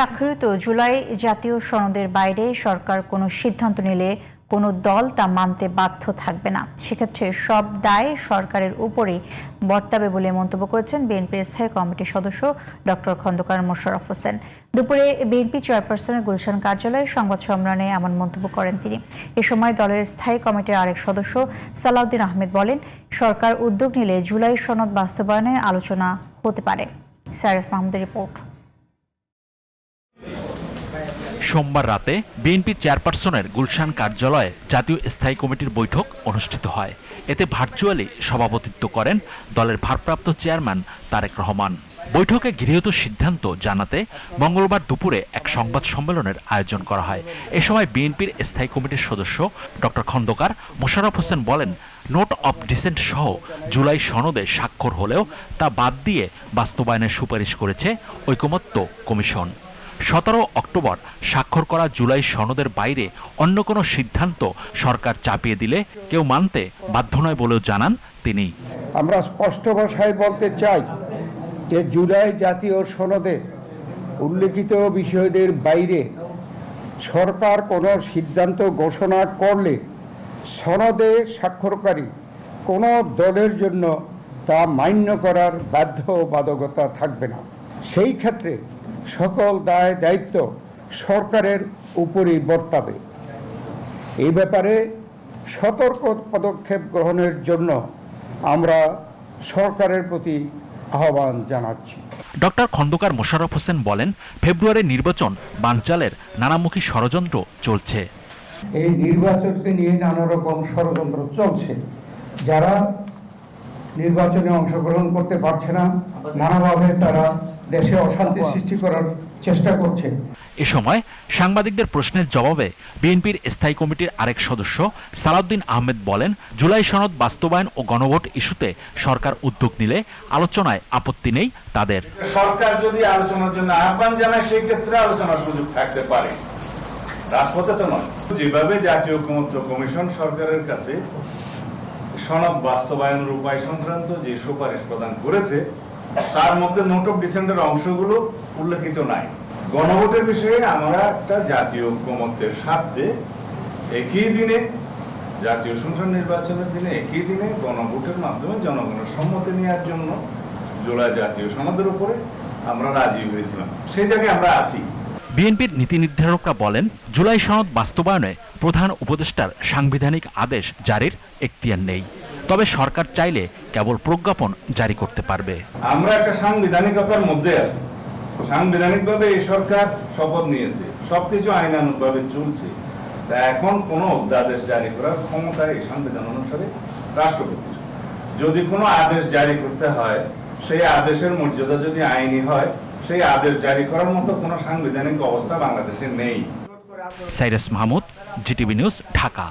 স্বাক্ষরিত জুলাই জাতীয় সনদের বাইরে সরকার কোনো সিদ্ধান্ত নিলে কোনো দল তা মানতে বাধ্য থাকবে না। সেক্ষেত্রে সব দায় সরকারের উপরেই বর্তাবে বলে মন্তব্য করেছেন বিএনপির স্থায়ী কমিটির সদস্য ডক্টর খন্দকার মোশাররফ হোসেন। দুপুরে বিএনপি চেয়ারপারসনের গুলশান কার্যালয়ে সংবাদ সম্মেলনে এমন মন্তব্য করেন তিনি। এ সময় দলের স্থায়ী কমিটির আরেক সদস্য সালাউদ্দিন আহমেদ বলেন, সরকার উদ্যোগ নিলে জুলাই সনদ বাস্তবায়নে আলোচনা হতে পারে। সাইরাস মাহমুদের রিপোর্ট। সোমবার রাতে বিএনপি চেয়ারপারসনের গুলশান কার্যালয়ে জাতীয় স্থায়ী কমিটির বৈঠক অনুষ্ঠিত হয়। এতে ভার্চুয়ালি সভাপতিত্ব করেন দলের ভারপ্রাপ্ত চেয়ারম্যান তারেক রহমান। বৈঠকে গৃহীত সিদ্ধান্ত জানাতে মঙ্গলবার দুপুরে এক সংবাদ সম্মেলনের আয়োজন করা হয়। এ সময় বিএনপির স্থায়ী কমিটির সদস্য ডক্টর খন্দকার মোশাররফ হোসেন বলেন, নোট অফ ডিসেন্ট সহ জুলাই সনদে স্বাক্ষর হলেও তা বাদ দিয়ে বাস্তবায়নের সুপারিশ করেছে ঐকমত্য কমিশন। সতেরো অক্টোবর স্বাক্ষর করা জুলাই সনদের বাইরে অন্য কোনো সিদ্ধান্ত সরকার চাপিয়ে দিলে কেউ মানতে বাধ্য নয় বলেও জানান তিনি। আমরা স্পষ্ট ভাষায় বলতে চাই যে জুলাই জাতীয় সনদে উল্লেখিত বিষয়দের বাইরে সরকার কোনো সিদ্ধান্ত ঘোষণা করলে সনদে স্বাক্ষরকারী কোনো দলের জন্য তা মান্য করার বাধ্য বাধ্যবাধকতা থাকবে না। সেই ক্ষেত্রে সকল দায় দায়িত্ব সরকারের উপরই বর্তাবে। এই ব্যাপারে সতর্ক পদক্ষেপ গ্রহণের জন্য আমরা সরকারের প্রতি আহ্বান জানাচ্ছি। ডক্টর খন্দকার মোশাররফ হোসেন বলেন ফেব্রুয়ারি নির্বাচন বানচালের নানামুখী ষড়যন্ত্র চলছে। এই নির্বাচনকে নিয়ে নানা রকম ষড়যন্ত্র চলছে। যারা নির্বাচনে অংশগ্রহণ করতে পারছে না নানাভাবে তারা দেশে অশান্তি সৃষ্টি করার চেষ্টা করছে। এ সময় সাংবাদিকদের প্রশ্নের জবাবে বিএনপির স্থায়ী কমিটির আরেক সদস্য সালাউদ্দিন আহমেদ বলেন জুলাই সনদ বাস্তবায়ন ও গণভোট ইস্যুতে সরকার উদ্যোগ নিলে আলোচনায় আপত্তি নেই তাদের। সরকার যদি আলোচনার জন্য আহ্বান জানায় সেই ক্ষেত্রে আলোচনার সুযোগ থাকতে পারে। রাজপথে তো নয়। যেভাবে জাতীয় ঐকমত্য কমিশন সরকারের কাছে সনদ বাস্তবায়নের উপায় সংক্রান্ত যে সুপারিশ প্রদান করেছে তার মধ্যে নোট অফ ডিসেন্ডের অংশগুলো উল্লেখিত নাই। গণভোটের বিষয়ে আমরা একটা জাতীয় ঐকমত্যের স্বার্থে একই দিনে, জাতীয় সংসদ নির্বাচনের দিনে একই দিনে গণভোটের মাধ্যমে জনগণের সম্মতি নেওয়ার জন্য জুলাই জাতীয় সনদের উপরে আমরা রাজি হয়েছিলাম। সেই জায়গায় আমরা আছি। বিএনপির নীতি নির্ধারকরা বলেন, জুলাই সনদ বাস্তবায়নে প্রধান উপদেষ্টার সাংবিধানিক আদেশ জারির এখতিয়ার নেই। তবে সরকার চাইলে কেবল প্রজ্ঞাপন জারি করতে পারবে। আমরা একটা সাংবিধানিকতার মধ্যে আছি। সাংবিধানিকভাবে এই সরকার শপথ নিয়েছে। সবকিছু আইনানুগভাবে চলছে। তা এখন কোনো অধ্যাদেশ জারি করার ক্ষমতা এই সংবিধান অনুসারে রাষ্ট্রপতির। যদি কোনো আদেশ জারি করতে হয় সেই আদেশের মর্যাদা যদি আইনি হয় সেই আদেশ জারি করার মতো কোনো সাংবিধানিক অবস্থা বাংলাদেশে নেই। Cyrus Mahmud GTV news Dhaka.